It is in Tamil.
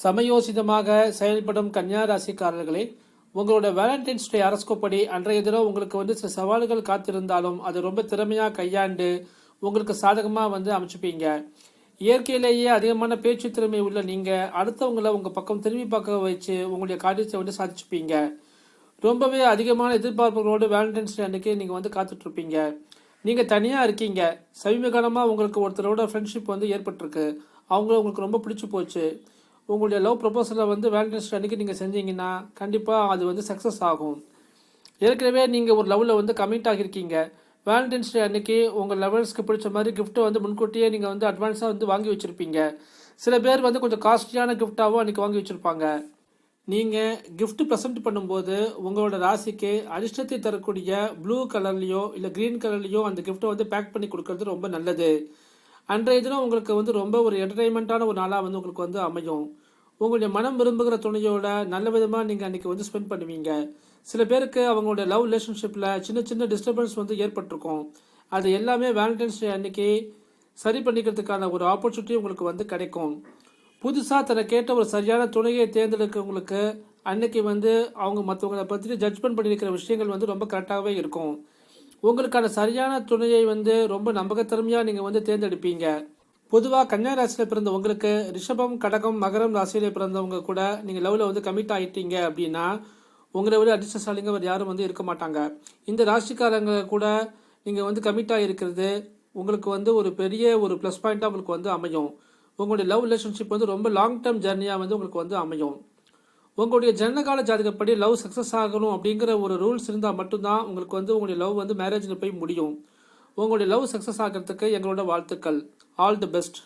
சமயோசிதமாக செயல்படும் கன்னியா ராசிக்காரர்களே உங்களோட வேலண்டைன்ஸ் டே அரஸ்கோப்படி அன்றைய தினம் உங்களுக்கு வந்து சில சவால்கள் காத்திருந்தாலும் அது ரொம்ப திறமையாக கையாண்டு உங்களுக்கு சாதகமாக வந்து அமைச்சுப்பீங்க. இயற்கையிலேயே அதிகமான பேச்சு திறமை உள்ள நீங்கள் அடுத்தவங்களை உங்கள் பக்கம் திரும்பி பார்க்க வச்சு உங்களுடைய காரியத்தை வந்து சாதிச்சுப்பீங்க. ரொம்பவே அதிகமான எதிர்பார்ப்புகளோடு வேலண்டைன்ஸ் டே அன்னைக்கு நீங்கள் வந்து காத்துட்ருப்பீங்க. நீங்கள் தனியாக இருக்கீங்க. சமீபகாலமாக உங்களுக்கு ஒருத்தரோட ஃப்ரெண்ட்ஷிப் வந்து ஏற்பட்டிருக்கு. அவங்கள உங்களுக்கு ரொம்ப பிடிச்சி போச்சு. உங்களுடைய லவ் ப்ரொபோசலை வந்து வேலண்டைன்ஸ் அன்றைக்கி அன்னைக்கு நீங்கள் செஞ்சீங்கன்னா கண்டிப்பாக அது வந்து சக்ஸஸ் ஆகும். ஏற்கனவே நீங்கள் ஒரு லவ்வில் வந்து கமிட் ஆகியிருக்கீங்க. வேலண்டைன்ஸ் டே அன்னைக்கு உங்கள் லெவல்ஸ்க்கு பிடிச்ச மாதிரி கிஃப்ட்டை வந்து முன்கூட்டியே நீங்கள் வந்து அட்வான்ஸாக வந்து வாங்கி வச்சுருப்பீங்க. சில பேர் வந்து கொஞ்சம் காஸ்ட்லியான கிஃப்டாகவும் அன்றைக்கி வாங்கி வச்சுருப்பாங்க. நீங்கள் கிஃப்ட் ப்ரெசென்ட் பண்ணும்போது உங்களோட ராசிக்கு அதிர்ஷ்டத்தை தரக்கூடிய ப்ளூ கலர்லேயோ இல்லை க்ரீன் கலர்லேயோ அந்த கிஃப்ட்டை வந்து பேக் பண்ணி கொடுக்கறது ரொம்ப நல்லது. அன்றைய தினம் உங்களுக்கு வந்து ரொம்ப ஒரு என்டர்டைன்மெண்ட்டான ஒரு நாளாக வந்து உங்களுக்கு வந்து அமையும். உங்களுடைய மனம் விரும்புகிற துணையோட நல்ல விதமாக நீங்கள் அன்றைக்கி வந்து ஸ்பெண்ட் பண்ணுவீங்க. சில பேருக்கு அவங்களோட லவ் ரிலேஷன்ஷிப்பில் சின்ன சின்ன டிஸ்டர்பன்ஸ் வந்து ஏற்பட்டிருக்கும். அது எல்லாமே வேலண்டைன்ஸ் டே அன்னைக்கு சரி பண்ணிக்கிறதுக்கான ஒரு ஆப்பர்ச்சுனிட்டி உங்களுக்கு வந்து கிடைக்கும். புதுசாக தன்னை கேட்ட ஒரு சரியான துணையை தேர்ந்தெடுக்கிறவங்களுக்கு அன்னைக்கு வந்து அவங்க மற்றவங்களை பற்றி ஜட்ஜ்மெண்ட் பண்ணியிருக்கிற விஷயங்கள் வந்து ரொம்ப கரெக்டாகவே இருக்கும். உங்களுக்கான சரியான துணையை வந்து ரொம்ப நம்பகத்தன்மையாக நீங்கள் வந்து தேர்ந்தெடுப்பீங்க. பொதுவாக கன்னியா ராசியில் பிறந்த உங்களுக்கு ரிஷபம் கடகம் மகரம் ராசியில் பிறந்தவங்க கூட நீங்கள் லவ்வில் வந்து கமிட் ஆகிட்டீங்க அப்படின்னா உங்களை விட அதிர்ஷ்டசாலிங்க அவர் யாரும் வந்து இருக்க மாட்டாங்க. இந்த ராசிக்காரங்க கூட நீங்கள் வந்து கமிட் ஆகிருக்கிறது உங்களுக்கு வந்து ஒரு பெரிய ஒரு ப்ளஸ் பாயிண்ட்டாக உங்களுக்கு வந்து அமையும். உங்களுடைய லவ் ரிலேஷன்ஷிப் வந்து ரொம்ப லாங் டேர்ம் ஜேர்னியாக வந்து உங்களுக்கு வந்து அமையும். உங்களுடைய ஜனகால ஜாதகப்படி லவ் சக்ஸஸ் ஆகணும் அப்படிங்கிற ஒரு ரூல்ஸ் இருந்தால் மட்டும்தான் உங்களுக்கு வந்து உங்களுடைய லவ் வந்து மேரேஜில் போய் முடியும். உங்களுடைய லவ் சக்ஸஸ் ஆகிறதுக்கு எங்களோட வாழ்த்துக்கள். All the best